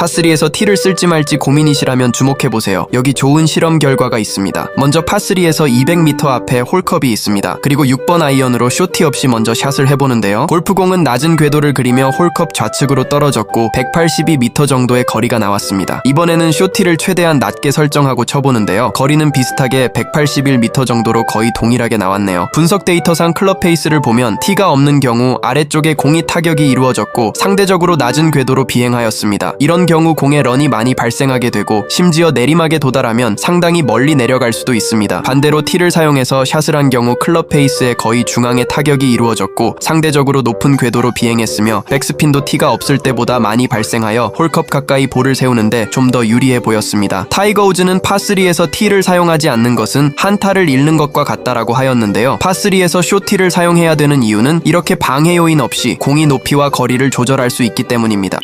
파3에서 티를 쓸지 말지 고민이시라면 주목해보세요. 여기 좋은 실험 결과가 있습니다. 먼저 파3에서 200m 앞에 홀컵이 있습니다. 그리고 6번 아이언으로 쇼티 없이 먼저 샷을 해보는데요. 골프공은 낮은 궤도를 그리며 홀컵 좌측으로 떨어졌고 182m 정도의 거리가 나왔습니다. 이번에는 쇼티를 최대한 낮게 설정하고 쳐보는데요. 거리는 비슷하게 181m 정도로 거의 동일하게 나왔네요. 분석 데이터상 클럽 페이스를 보면 티가 없는 경우 아래쪽에 공이 타격이 이루어졌고 상대적으로 낮은 궤도로 비행하였습니다. 이런 경우 공에 런이 많이 발생하게 되고 심지어 내리막에 도달하면 상당히 멀리 내려갈 수도 있습니다. 반대로 티를 사용해서 샷을 한 경우 클럽 페이스의 거의 중앙에 타격이 이루어졌고 상대적으로 높은 궤도로 비행했으며 백스핀도 티가 없을 때보다 많이 발생하여 홀컵 가까이 볼을 세우는데 좀 더 유리해 보였습니다. 타이거 우즈는 파3에서 티를 사용하지 않는 것은 한타를 잃는 것과 같다라고 하였는데요. 파3에서 쇼티를 사용해야 되는 이유는 이렇게 방해 요인 없이 공이 높이와 거리를 조절할 수 있기 때문입니다.